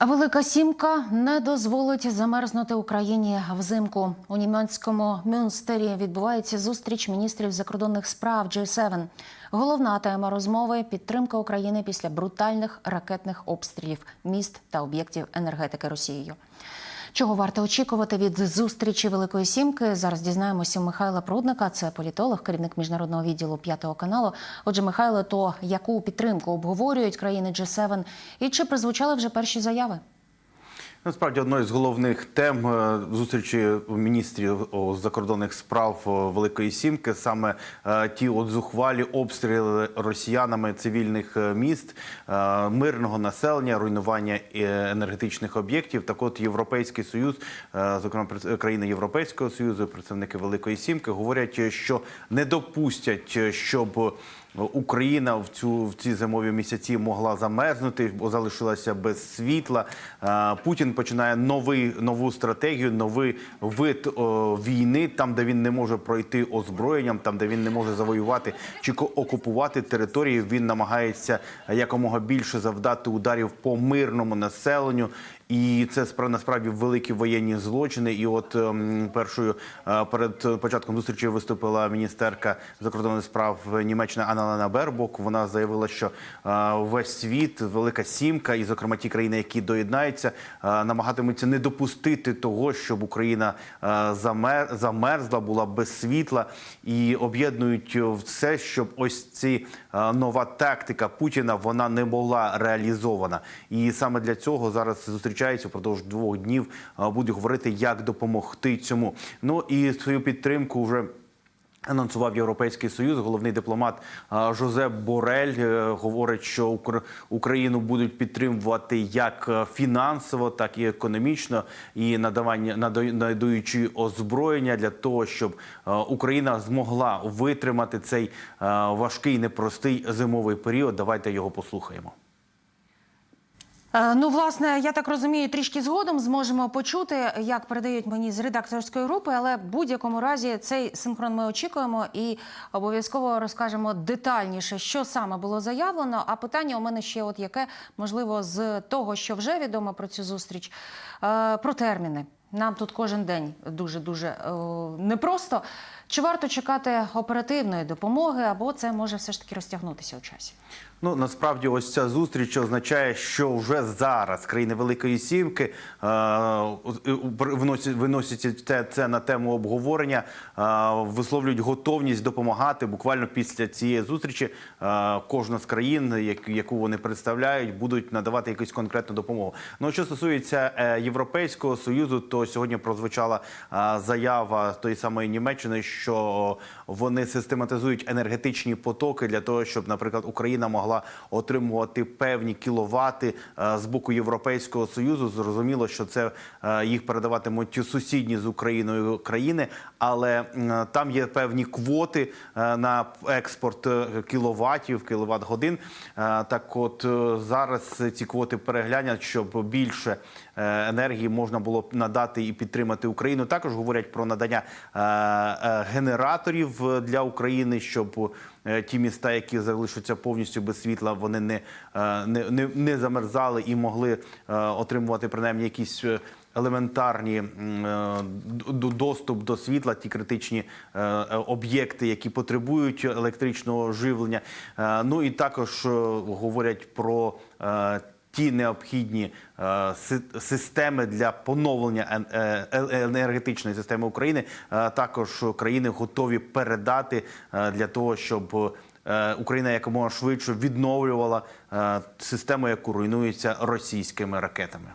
Велика сімка не дозволить замерзнути Україні взимку. У німецькому Мюнстері відбувається зустріч міністрів закордонних справ G7. Головна тема розмови підтримка України після брутальних ракетних обстрілів міст та об'єктів енергетики Росією. Чого варто очікувати від зустрічі Великої Сімки? Зараз дізнаємося у Михайла Прудника. Це політолог, керівник міжнародного відділу п'ятого каналу. Отже, Михайло, то яку підтримку обговорюють країни G7 і чи призвучали вже перші заяви? Насправді одною з головних тем е, зустрічі міністрів закордонних справ Великої Сімки саме е, ті от зухвалі обстріли росіянами цивільних е, міст, мирного населення, руйнування енергетичних об'єктів. Так, от Європейський союз, зокрема країни Європейського союзу, представники Великої Сімки, говорять, що не допустять, щоб Україна в цю в ці зимові місяці могла замерзнути, бо залишилася без світла. Путін починає новий нову стратегію, новий вид війни, там де він не може пройти озброєнням, там де він не може завоювати чи окупувати території. Він намагається якомога більше завдати ударів по мирному населенню. І це спра- насправді великі воєнні злочини. І от ем, першою е, перед початком зустрічі виступила міністерка закордонних справ Німеччини Анна Бербок. Вона заявила, що е, весь світ, велика сімка, і зокрема ті країни, які доєднаються, е, намагатимуться не допустити того, щоб Україна замер- замерзла, була без світла, і об'єднують все, щоб ось ці нова тактика Путіна вона не була реалізована. І саме для цього зараз зустрічаються впродовж двох днів. е, Будуть говорити, як допомогти цьому. Ну і свою підтримку вже. Анонсував Європейський Союз, головний дипломат Жозеп Борель е, говорить, що Укр- Україну будуть підтримувати як е, фінансово, так і економічно, і надавання надаю- надаючи озброєння для того, щоб Україна змогла витримати цей важкий непростий зимовий період. Давайте його послухаємо. Е, Ну, власне, я так розумію, трішки згодом зможемо почути, як передають мені з редакторської групи, але в будь-якому разі цей синхрон ми очікуємо і обов'язково розкажемо детальніше, що саме було заявлено. А питання у мене ще от яке, можливо, з того, що вже відомо про цю зустріч, е, про терміни. Нам тут кожен день дуже дуже непросто. Чи варто чекати оперативної допомоги, або це може все ж таки розтягнутися у часі? Ну насправді, ось ця зустріч означає, що вже зараз країни Великої Сімки е, виносять, виносять це, це на тему обговорення, е, висловлюють готовність допомагати. Буквально після цієї зустрічі е, кожна з країн, як- яку вони представляють, будуть надавати якусь конкретну допомогу. Ну що стосується е, Європейського союзу, то сьогодні прозвучала е, заява тої самої Німеччини, що вони систематизують енергетичні потоки для того, щоб, наприклад, Україна могла отримувати певні кіловати е, з боку Європейського союзу. Зрозуміло, що це е, їх передаватимуть сусідні з Україною країни, але там є певні квоти е, на експорт кіловатів, кіловат годин. Так, от зараз ці квоти переглянять, щоб більше енергії можна було надати і підтримати Україну. Також говорять про надання генераторів е, для України, щоб е, ті міста, які залишаться повністю без світла, вони не, е, не, не, замерзали і могли отримувати принаймні якісь. Елементарні доступ до світла, ті критичні об'єкти, які потребують електричного живлення. Ну і також говорять про ті необхідні е, системи для поновлення ен- е, е- енергетичної системи України. Також країни готові передати для того, щоб Україна якомога швидше відновлювала систему, яку руйнується російськими ракетами.